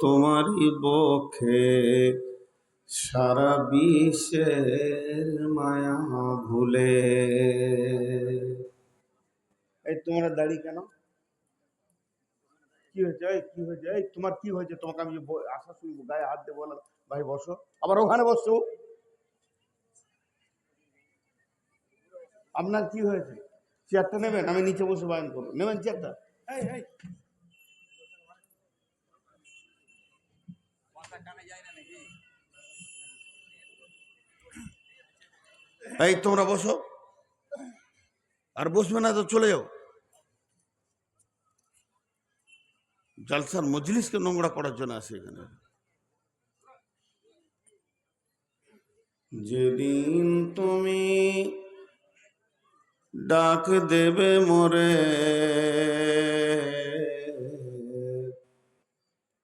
তোমারই বক্ষে সারা বিশ্বের মায়া ভুলে। এই তোমরা দাঁড়িয়ে কেন? কি হয়েছে? এই কি হয়েছে? এই তোমার কি হয়েছে? তোমাকে আমি আসার সময় গায়ে হাত দিয়ে বললাম ভাই বসো। আবার ওখানে বসছো? আপনার কি হয়েছে? চেয়ারটা নেবেন? আমি নিচে বসে বায়ন করব। নেবেন চেয়ারটা? এই। তোমরা বসো। আর বসবে না তো চলে যাও। জালসার মজলিসকে নোংরা করার জন্য আসে এখানে। যেদিন তুমি ডাক দেবে মোরে,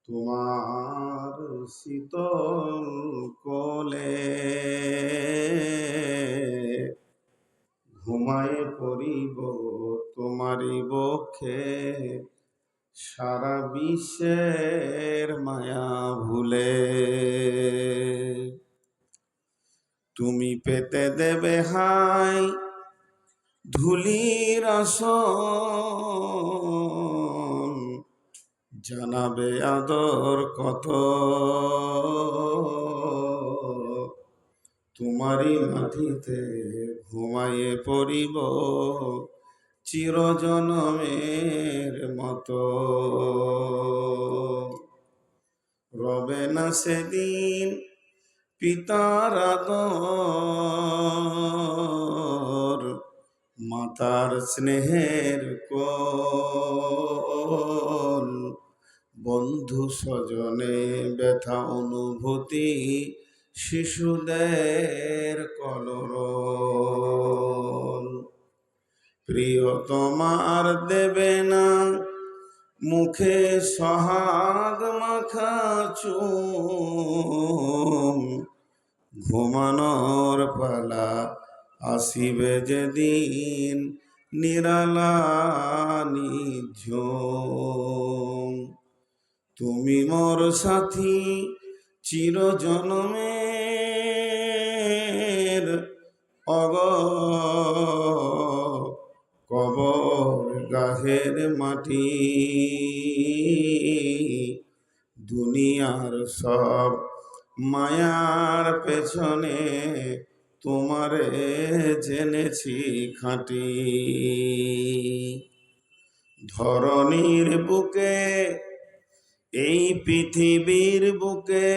তোমার শীতল তোমারই বক্ষে সারা বিশ্বের মায়া ভুলে। তুমি পেতে দেবে হাই ধুলির আসন, জানাবে আদর কত। তোমারই মাটিতে ঘুমাইয়ে পড়িব চিরজনমের মতো। রবে না সেদিন পিতার আদর, মাতার স্নেহের কোল। বন্ধু স্বজনে ব্যথা অনুভূতি শিশুদের কলরল। প্রিয় তোমার দেবে না। মুখে সহাগ মাখা ঘুমানোর পালা আসিবে যেদিন নিরালা নিঝুম। তুমি মোর সাথী চির জনমের গাহের মাটি। দুনিয়ার সব মায়ার পেছনে তোমারে জেনেছি খাঁটি। ধরনীর বুকে, এই পৃথিবীর বুকে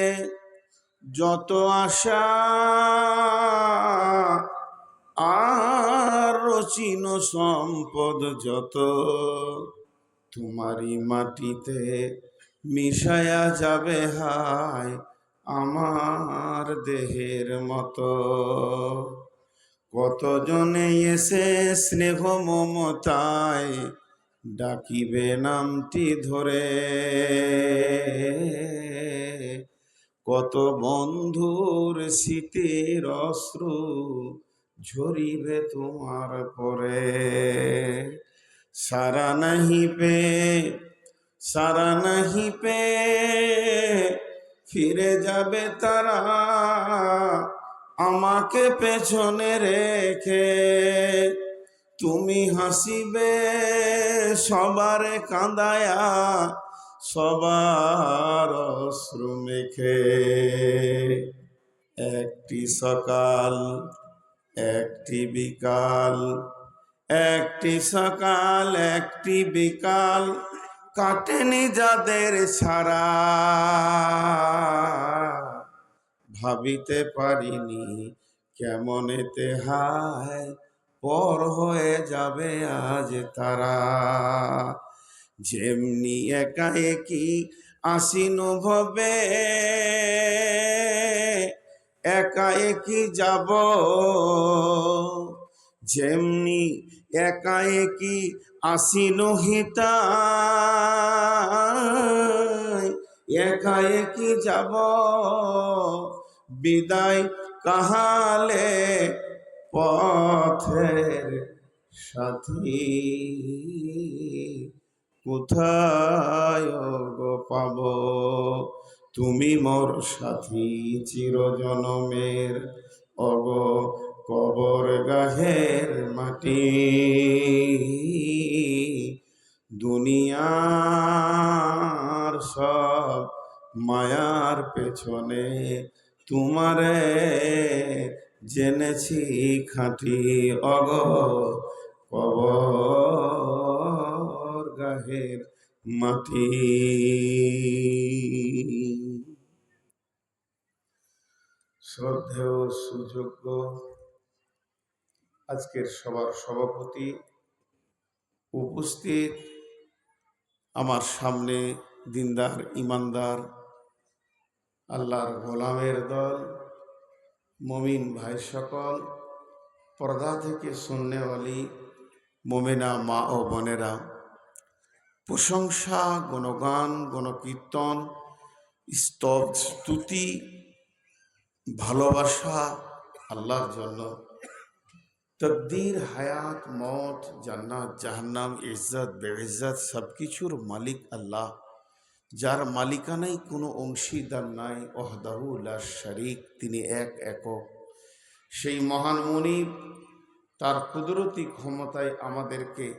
যত আশা আর রচিন সম্পদ যত, তোমারই মাটিতে মিশায়া যাবে হায় আমার দেহের মতো। কতজনে এসে স্নেহ মমতায় ডাকিবে নামটি ধরে। কত বন্ধুর শীতের অশ্রু ঝরিবে তোমার পরে। সারা নাহি পে, সারা নাহি পে, ফিরে যাবে তারা আমাকে পেছনে রেখে। তুমি হাসিবে, সবারে কাঁদায়া, সবার অশ্রু মেখে। একটি সকাল একটি বিকাল, একটি সকাল, একটি বিকাল, কাটেনি যাদের ছাড়া ভাবিতে পারিনি কেমন এতে হায়, পর হয়ে যাবে আজ তারা। যেমনি একা একই আসিন ভবে একা একই যাব। যেমনি একা একই আসিল হিতা একা একই যাব। বিদায় কাহালে পথের সাথী? কোথায় গো পাব তুমি মোর সাথী চিরজনমের অগ কবর গাহের মাটি। দুনিয়ার সব মায়ার পেছনে তোমারে জেনেছি খাঁটি অগ কবর গাহের মাটি। শ্রদ্ধেয়, সুযোগ্য আজকের সবার সভাপতি উপস্থিত আমার সামনে দিনদার, ইমানদার, আল্লাহর গোলামের দল, মমিন ভাই সকল, পর্দা থেকে শূন্যওয়ালি মোমেনা মা ও বোনেরা, প্রশংসা, গণগান, গণকীর্তন, স্তব, স্তুতি ভালোবাসা আল্লাহর জন্য। তকদির, হায়াত মত জান্নাত, জাহান্নাম, ইজ্জত, বেইজ্জত সব কিছুর মালিক আল্লাহ। যার মালিকানাই কোনো অংশীদার নাই ওহদাহুল্লা শরিক, তিনি এক একক। সেই মহান মনিব তার কুদরতি ক্ষমতায় আমাদেরকে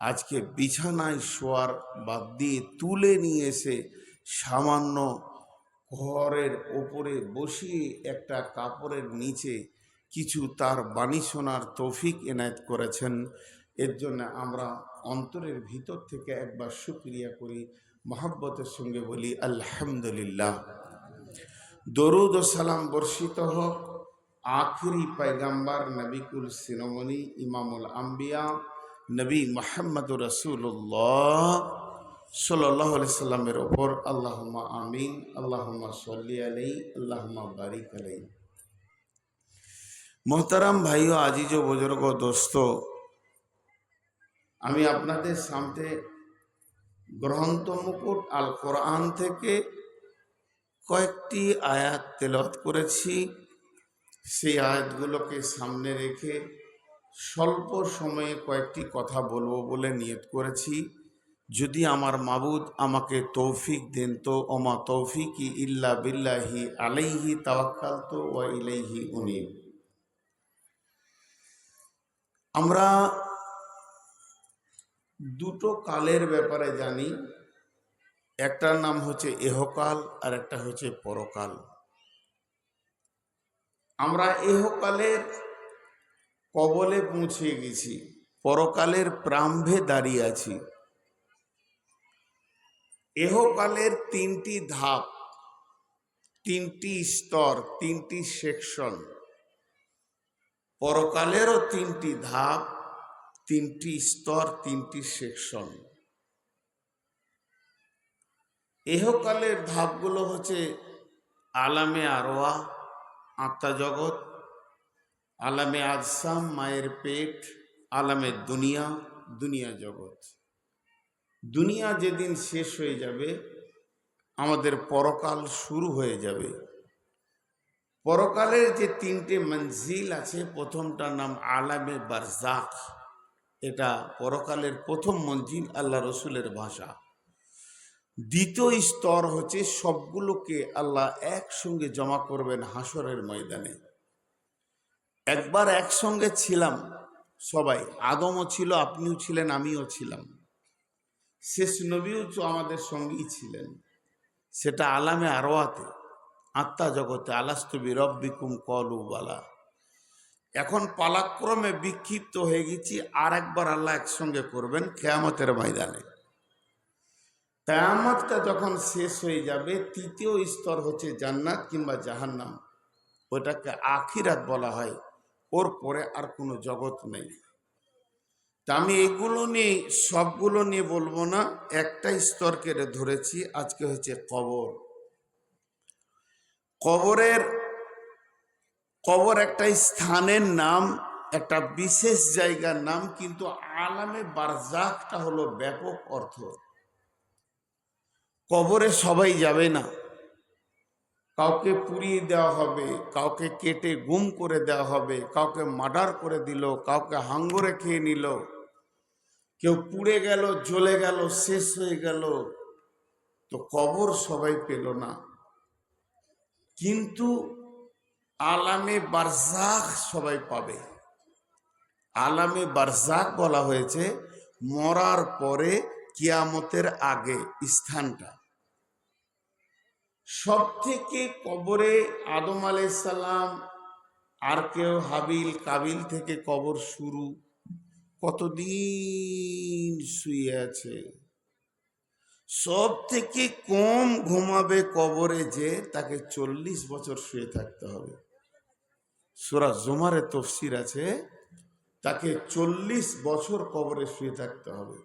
আজকে বিছানায় শোয়ার বাদ দিয়ে তুলে নিয়ে এসে সামান্য ঘরের ওপরে বসিয়ে একটা কাপড়ের নিচে কিছু তার বাণী শোনার তৌফিক এনায়েত করেছেন। এর জন্য আমরা অন্তরের ভিতর থেকে একবার সুক্রিয়া করি, মহাব্বতের সঙ্গে বলি, আলহামদুলিল্লাহ। দরুদ ও সালাম বর্ষিত হোক। আখিরি পায়গাম্বার নবিকুল সিনমনি ইমামুল আম্বিয়া, নবী মোহাম্মদ রসুল্লাহ সাল্লামের ওপর আল্লাহমা আমিন আল্লাহমা সাল্লি আলাই আল্লাহমা বারিক আলাই মোহতারাম ভাই ও আজিজ ও বুজুর্গ দোস্ত, আমি আপনাদের সামনে গ্রন্থ মুকুট আল কোরআন থেকে কয়েকটি আয়াত তেলত করেছি। সেই আয়াতগুলোকে সামনে রেখে স্বল্প সময়ে কয়েকটি কথা বলব বলে নিয়ত করেছি। যদি আমার মাবুদ আমাকে তৌফিক দেন তো, ওমা তৌফিকি ইল্লা বিল্লাহি আলাইহি তাওয়াক্কাল তো ওয়া ইলাইহি উনিব। আমরা দুটো কালের ব্যাপারে জানি, একটার নাম হচ্ছে এহকাল আর একটা হচ্ছে পরকাল। আমরা এহকালের কবলে পৌঁছে গেছি, পরকালের প্রাম্ভে দাঁড়িয়ে আছি। এহকালের তিনটি ধাপ, তিনটি স্তর, তিনটি সেকশন। পরকালেরও তিনটি ধাপ, তিনটি স্তর, তিনটি সেকশন। এহকালের ধাপগুলো হচ্ছে আলামে আরোয়া, আত্মা জগৎ, আলামে আজসাম, মায়ের পেট, আলামে দুনিয়া দুনিয়া জগৎ। দুনিয়া যেদিন শেষ হয়ে যাবে, আমাদের পরকাল শুরু হয়ে যাবে। পরকালের যে তিনটে মঞ্জিল আছে, প্রথমটার নাম আলামে বারজাক এটা পরকালের প্রথম মঞ্জিল আল্লাহ রসুলের ভাষা। দ্বিতীয় স্তর হচ্ছে সবগুলোকে আল্লাহ একসঙ্গে জমা করবেন হাসরের ময়দানে। একবার একসঙ্গে ছিলাম সবাই। আদমও ছিল, আপনিও ছিলেন, আমিও ছিলাম। শেষ নবীও আমাদের সঙ্গেই ছিলেন। সেটা আলামে আরোয়াতে আত্মা জগতে আলাস্তবি রব্বিকুম কলু বালা। এখন পালাক্রমে বিক্ষিপ্ত হয়ে গেছি আর একবার আল্লাহ একসঙ্গে করবেন কেয়ামতের ময়দানে। কেয়ামতটা যখন শেষ হয়ে যাবে, তৃতীয় স্তর হচ্ছে জান্নাত কিংবা জাহান্নাম। ওটাকে আখিরাত বলা হয়। ওর পরে আর কোনো জগৎ নেই। তা আমি এগুলো নিয়ে, সবগুলো নিয়ে বলব না, একটা স্তরকে ধরেছি, আজকে হচ্ছে কবর। কবরের, কবর একটা স্থানের নাম, একটা বিশেষ জায়গার নাম, কিন্তু আলামে বারজাকটা হলো ব্যাপক অর্থ। কবরে সবাই যাবে না। কাউকে পুড়িয়ে দেওয়া হবে, কাউকে কেটে গুম করে দেওয়া হবে, কাউকে মার্ডার করে দিল, কাউকে হাঙ্গরে খেয়ে নিল। কেউ পুড়ে গেল, জ্বলে গেল, শেষ হয়ে গেল, তো কবর সবাই পেল না। কিন্তু আলামে বারজাক সবাই পাবে। আলামে বারজাক বলা হয়েছে, মরার পরে কিয়ামতের আগে স্থানটা। সব থেকে কবরে আদম সালাম আর কেউ হাবিল কাবিল থেকে কবর শুরু কতদিন শুয়ে আছে? সব থেকে কম ঘুমাবে কবরে যে তাকে চল্লিশ বছর শুয়ে থাকতে হবে। সুরা জুমারে তফসির আছে, তাকে চল্লিশ বছর কবরে শুয়ে থাকতে হবে।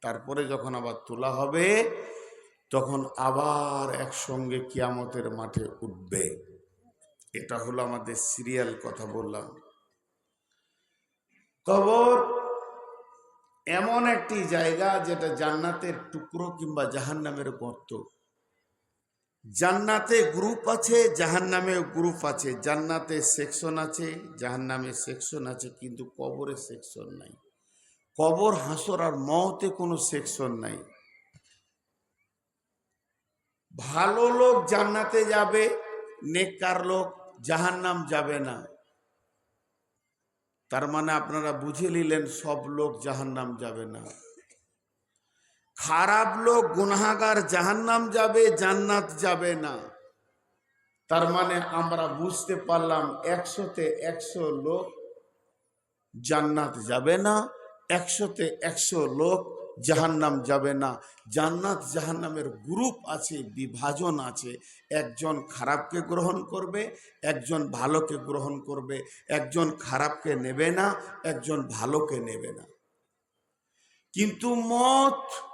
তারপরে যখন আবার তোলা হবে, তখন আবার একসঙ্গে কিয়ামতের মাঠে উঠবে। এটা হলো আমাদের সিরিয়াল কথা বললাম। কবর এমন একটি জায়গা যেটা জান্নাতের টুকরো কিংবা জাহান্নামের গর্ত। জান্নাতে গ্রুপ আছে জাহান্নামে গ্রুপ আছে। জান্নাতে সেকশন আছে, জাহান্নামে সেকশন আছে, কিন্তু কবরে সেকশন নাই। কবর, হাসর আর মহতে কোনো সেকশন নাই। ভালো লোক জান্নাতে যাবে, নেককার লোক জাহান্নাম যাবে না। তার মানে আপনারা বুঝে নিলেন, সব লোক জাহান নাম যাবে না। খারাপ লোক গুনাগার জাহান্নাম যাবে, জান্নাত যাবে না। তার মানে আমরা বুঝতে পারলাম, একশোতে একশো লোক জান্নাত যাবে না, একশোতে একশো লোক জাহান্নাম যাবে না। জান্নাত জাহান্নামের গ্রুপ আছে, বিভাজন আছে। একজন খারাপকে গ্রহণ করবে, একজন ভালোকে গ্রহণ করবে। একজন খারাপকে নেবে না, একজন ভালোকে নেবে না। কিন্তু মত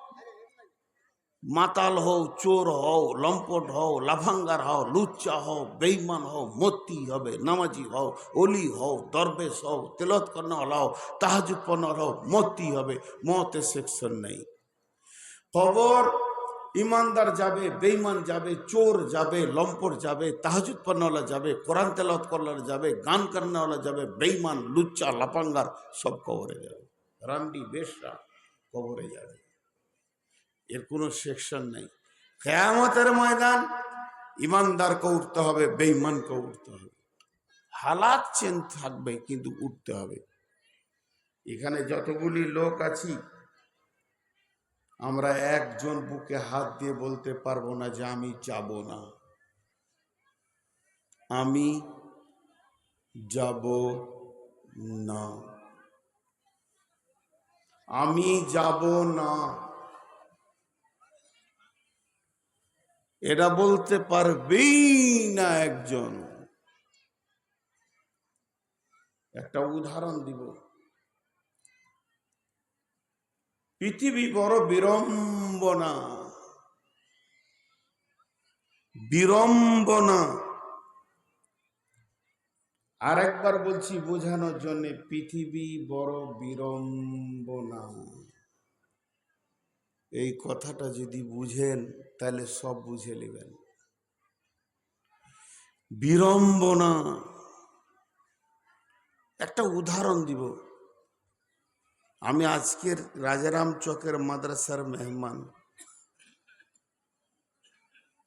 মাতাল হও, চোর হও, লম্পট হও লাফাঙ্গার হও, লুচ্চা হও বেইমান হও, মতি হবে, নামাজি হও, অলি হও, দরবেশ হও তেলত কর্ণাল হও তাহাজুদ পণ্যর হও, মতি হবে, মতে সেকশন নেই। খবর, ইমানদার যাবে বেইমান যাবে, চোর যাবে, লম্পট যাবে তাহাজুদ যাবে, কোরআন তেলত করলার যাবে গান কর্ণওয়ালা যাবে বেইমান লুচ্চা লাফাঙ্গার সব কবরে যাবে। রান্ডি বেশরা কবরে যাবে। এর কোনো সেকশন নেই। কেয়ামতের ময়দান ইমানদারকে উঠতে হবে বেঈমানকে উঠতে হবে। হালাত চেন থাকবে, কিন্তু উঠতে হবে। এখানে যতগুলি লোক আছি, আমরা একজন বুকে হাত দিয়ে বলতে পারব না যে আমি যাব না। আমি যাব না। আমি যাব না। এটা বলতে পারবেই না একজন। একটা উদাহরণ দিব। পৃথিবী বড় বিড়ম্বনা। বিড়ম্বনা। আর একবার বলছি, বোঝানোর জন্য পৃথিবী বড় বিড়ম্বনা। এই কথাটা যদি বুঝেন তাহলে সব বুঝে নেবেন। বিড়ম্বনা। একটা উদাহরণ দিব। আমি আজকের রাজারাম চকের মাদ্রাসার মেহমান।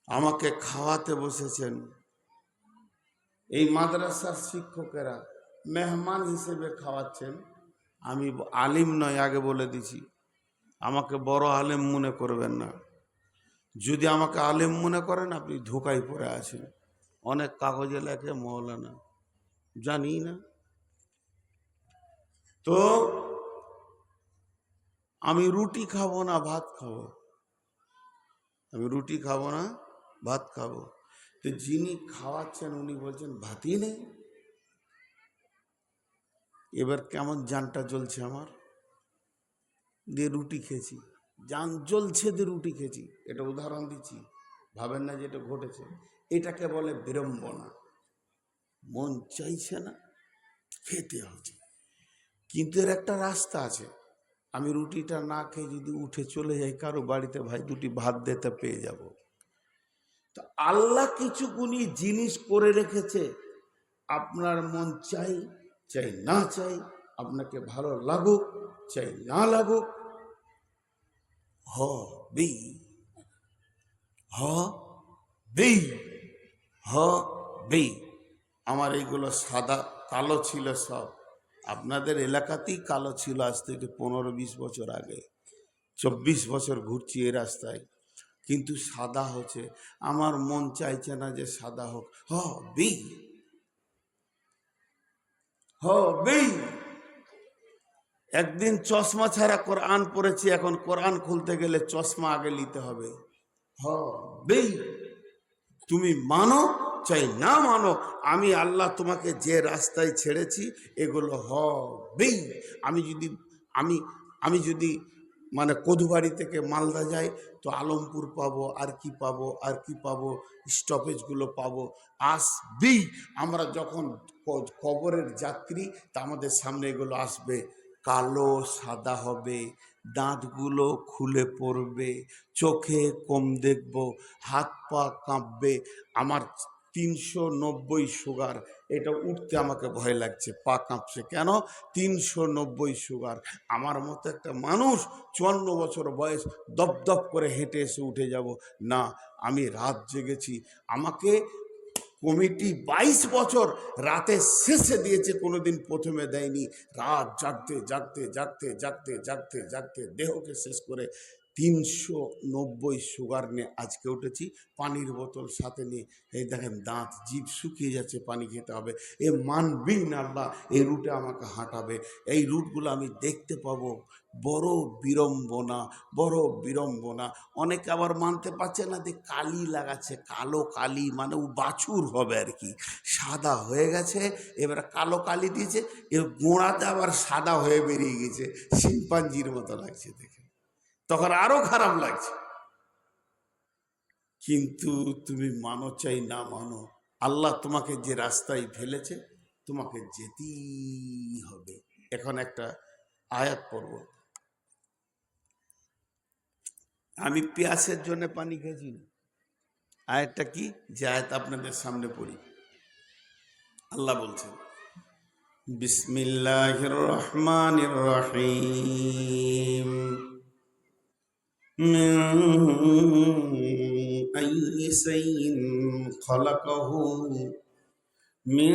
আমাকে খাওয়াতে বসেছেন। এই মাদ্রাসার শিক্ষকেরা মেহমান হিসেবে খাওয়াচ্ছেন। আমি আলিম নয়, আগে বলে দিছি। আমাকে বড় আলিম মনে করবেন না। যদি আমাকে আলেম মনে করেন, আপনি ধোকায় পড়ে আছেন। অনেক কাগজে লেখে মৌলানা। জানি না। তো আমি রুটি খাব না ভাত খাব? আমি রুটি খাব না, ভাত খাব। তো যিনি খাওয়াচ্ছেন, উনি বলছেন, ভাতই নেই। এবার কেমন জানটা চলছে আমার? দিয়ে রুটি খেয়েছি। যান জ্বলছে দিয়ে রুটি খেয়েছি, এটা উদাহরণ দিচ্ছি, ভাবেন না যেটা ঘটেছে। এটাকে বলে বিড়ম্বনা। মন চাইছে না, খেতে হচ্ছে। কিন্তু এর একটা রাস্তা আছে। আমি রুটিটা না খেয়ে যদি উঠে চলে যাই, কারও বাড়িতে ভাই দুটি ভাত দিতে পেয়ে যাব। তো আল্লাহ কিছু গুণী জিনিস করে রেখেছে। আপনার মন চাই চাই না চাই, আপনাকে ভালো লাগুক, চাই না লাগুক হবে হবে হবে আমার এইগুলো সাদা, কালো ছিল সব। আপনাদের এলাকাতেই কালো ছিল আজ থেকে পনেরো, বিশ বছর আগে। চব্বিশ বছর ঘুরছি এই রাস্তায়। কিন্তু সাদা হচ্ছে। আমার মন চাইছে না যে সাদা হোক। হবেই হবেই একদিন চশমা ছাড়া কোরআন পড়েছি, এখন কোরআন খুলতে গেলে চশমা আগে নিতে হবে। তুমি মানো চাই না মানো, আমি আল্লাহ তোমাকে যে রাস্তায় ছেড়েছি, এগুলো হবেই আমি যদি, আমি আমি যদি মানে কদুবাড়ি থেকে মালদা যাই, তো আলমপুর পাবো, আর কি পাবো, আর কি পাবো, স্টপেজগুলো পাবো আসবেই আমরা যখন কবরের যাত্রী, তা আমাদের সামনে এগুলো আসবে। কালো সাদা হবে, দাঁতগুলো খুলে পড়বে, চোখে কম দেখব, হাত পা কাঁপবে, আমার তিনশো নব্বই সুগার এটা উঠতে আমাকে ভয় লাগছে, পা কাঁপছে। কেন? তিনশো নব্বই সুগার আমার মতো একটা মানুষ চুয়ান্ন বছর বয়স দপ দপ করে হেঁটে এসে উঠে যাব। না, আমি রাত জেগেছি। আমাকে কমিটি বাইশ বছর রাতে শেষে দিয়েছে, কোনোদিন প্রথমে দেয়নি। রাত জাগতে জাগতে জাগতে জাগতে জাগতে জাগতে দেহকে শেষ করে তিনশো নব্বই সুগার নিয়ে আজকে উঠেছি। পানির বোতল সাথে নিয়ে, এই দেখেন দাঁত, জিভ শুকিয়ে যাচ্ছে, পানি খেতে হবে। এ মানবেই না আল্লাহ, এই রুটে আমাকে হাঁটাবে। এই রুটগুলো আমি দেখতে পাবো। বড় বিড়ম্বনা বড় বিড়ম্বনা। অনেকে আবার মানতে পারছে না যে কালি লাগাচ্ছে, কালো কালি মানে ও বাছুর হবে আর কি। সাদা হয়ে গেছে, এবার কালো কালি দিয়েছে, এর গোড়াতে আবার সাদা হয়ে বেরিয়ে গেছে। শিম্পাঞ্জির মতো লাগছে দেখে। তখন আরও খারাপ লাগছে। কিন্তু তুমি মানো চাই না মানো, আল্লাহ তোমাকে যে রাস্তায় ফেলেছে, তোমাকে যেতেই হবে। এখন একটা আয়াত পড়ব। আমি পেঁয়াসের জন্য পানি খেয়েছি আয়াতটা কি? যে আয়াত আপনাদের সামনে পড়ি। আল্লাহ বলছেন, বিসমিল্লাহির রহমানির রহিম। من أي شيء خلقه من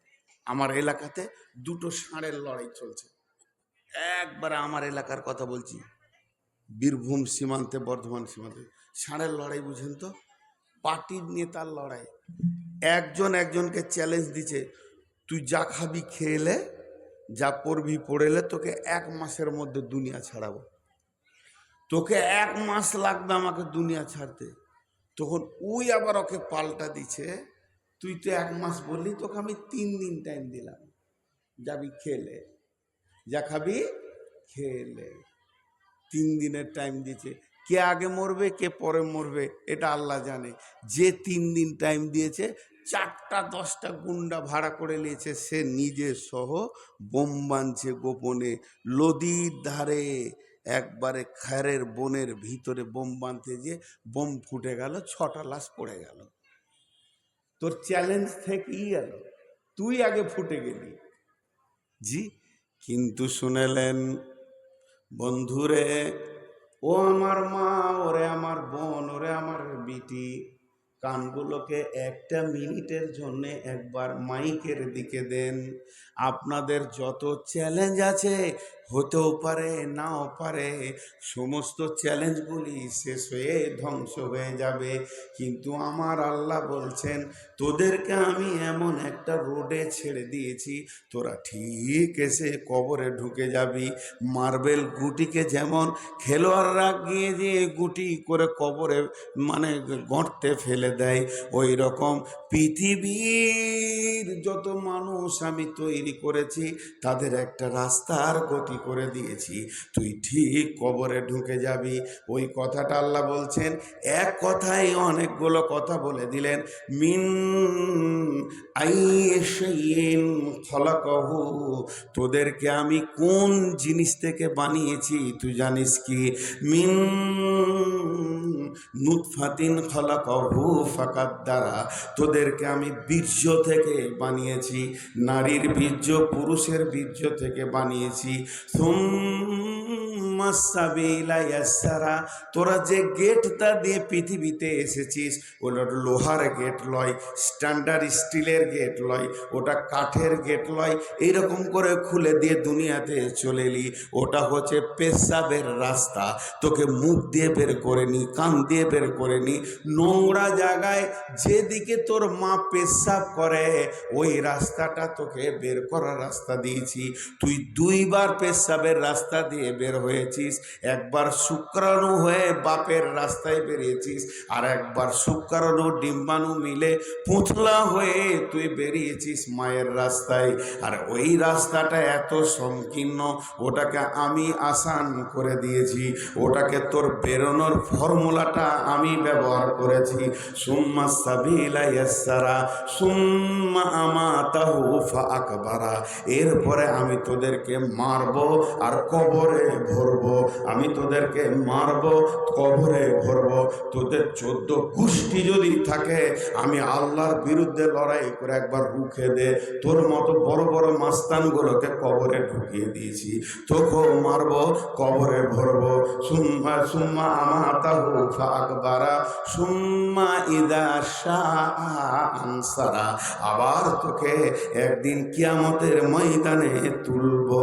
আমার এলাকাতে দুটো ষাঁড়ের লড়াই চলছে। একবারে আমার এলাকার কথা বলছি। বীরভূম সীমান্তে, বর্ধমান সীমান্তে। ষাঁড়ের লড়াই, বুঝেন তো? পার্টির নেতার লড়াই। একজন একজনকে চ্যালেঞ্জ দিচ্ছে, তুই যা খাবি খেয়েলে যা পড়বি পড়েলে তোকে এক মাসের মধ্যে দুনিয়া ছাড়াবো। তোকে এক মাস লাগবে আমাকে দুনিয়া ছাড়তে। তখন ওই আবার ওকে পাল্টা দিছে তুই তো এক মাস বললি, তোকে আমি তিন দিন টাইম দিলাম। যাবি খেলে। যা খাবি, খেলে। তিন দিনের টাইম দিয়েছে। কে আগে মরবে, কে পরে মরবে, এটা আল্লাহ জানে। যে তিন দিন টাইম দিয়েছে, চারটা, দশটা গুন্ডা ভাড়া করে নিয়েছে, সে নিজে সহ বোম বানছে গোপনে। নদীর ধারে একবারে খারের বনের ভিতরে বোম বাঁধতে যে বোম ফুটে গেল, ছটা লাশ পড়ে গেল। তোর চ্যালেঞ্জ থেকেই গেল তুই আগে ফুটে গেলি। জি, কিন্তু শুনেলেন, বন্ধুরে, ও আমার মা, ওরে আমার বোন, ওরে আমার বিটি, কানগুলোকে একটা মিনিটের জন্য একবার মাইকের দিকে দেন। আপনাদের যত চ্যালেঞ্জ আছে হতেও পারে, নাও পারে, সমস্ত চ্যালেঞ্জগুলি শেষ হয়ে ধ্বংস হয়ে যাবে। কিন্তু আমার আল্লাহ বলছেন, তোদেরকে আমি এমন একটা রোডে ছেড়ে দিয়েছি, তোরা ঠিক এসে কবরে ঢুকে যাবি। মার্বেল গুটিকে যেমন খেলোয়াড়রা গিয়ে যে গুটি করে কবরে মানে গর্তে ফেলে দেয় ওই রকম পৃথিবীর যত মানুষ আমি তৈরি করেছি, তাদের একটা রাস্তার গতি করে দিয়েছি। তুই ঠিক কবরে ঢুকে যাবি। ওই কথাটা আল্লাহ বলছেন, এক কথায় অনেকগুলো কথা বলে দিলেন। মিন আইন খলাকহু, তোদেরকে আমি কোন জিনিস থেকে বানিয়েছি তুই জানিস কি? মিন নুৎফাতিন খলাকহু ফাকাত দ্বারা তোদেরকে আমি বীর্য থেকে বানিয়েছি। নারীর বীর্য, পুরুষের বীর্য থেকে বানিয়েছি। সুম্মা তোরা যে গেটটা দিয়ে পৃথিবীতে এসেছিস, ওটা লোহার গেট লয়, স্ট্যান্ডার্ড স্টিলের গেট লয়, ওটা কাঠের গেট লয় এইরকম করে খুলে দিয়ে দুনিয়াতে চলে এলি। ওটা হচ্ছে পেশাবের রাস্তা। তোকে মুখ দিয়ে বের করে নি, কান দিয়ে বের করে নি। নোংরা জায়গায় যেদিকে তোর মা পেশাব করে, ওই রাস্তাটা তোকে বের করার রাস্তা দিয়েছি। তুই দুইবার পেশাবের রাস্তা দিয়ে বের হয়েছিস একবার শুক্রাণু হয়ে বাপের রাস্তায় বেরিয়েছিস আর একবার শুক্রাণু ডিম্বাণু মিলে পুঁতলা হয়ে তুই বেরিয়েছিস মায়ের রাস্তায়। আর ওই রাস্তাটা এত সংকীর্ণ, ওটাকে আমি আসান করে দিয়েছি, ওটাকে তোর বেরোনোর ফর্মুলাটা আমি ব্যবহার করেছি। সুম্মা সাবিলা ইয়াসসারা সুম্মা আমাতাহু ফাআকবারা। এরপরে আমি তোদেরকে মারবো আর কবরে ভরবো। আমি তোদেরকে মারবো, কবরে ভরবো। তোদের চোদ্দ গোষ্ঠী যদি থাকে, আমি আল্লাহর বিরুদ্ধে লড়াই করে একবার রুখে দে। তোর মতো বড় বড় মাস্তানগুলোকে কবরে ঢুকিয়ে দিয়েছি। তোকেও মারবো, কবরে ভরবো। সুম্মা সুম্মা আমাতাহু ফাকবারা। সুম্মা ইদা আনসারা। আবার তোকে একদিন কিয়ামতের ময়দানে তুলবো।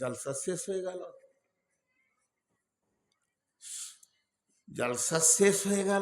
জলসা শেষ হয়ে গেল। জলসা শেষ হয়ে গেল।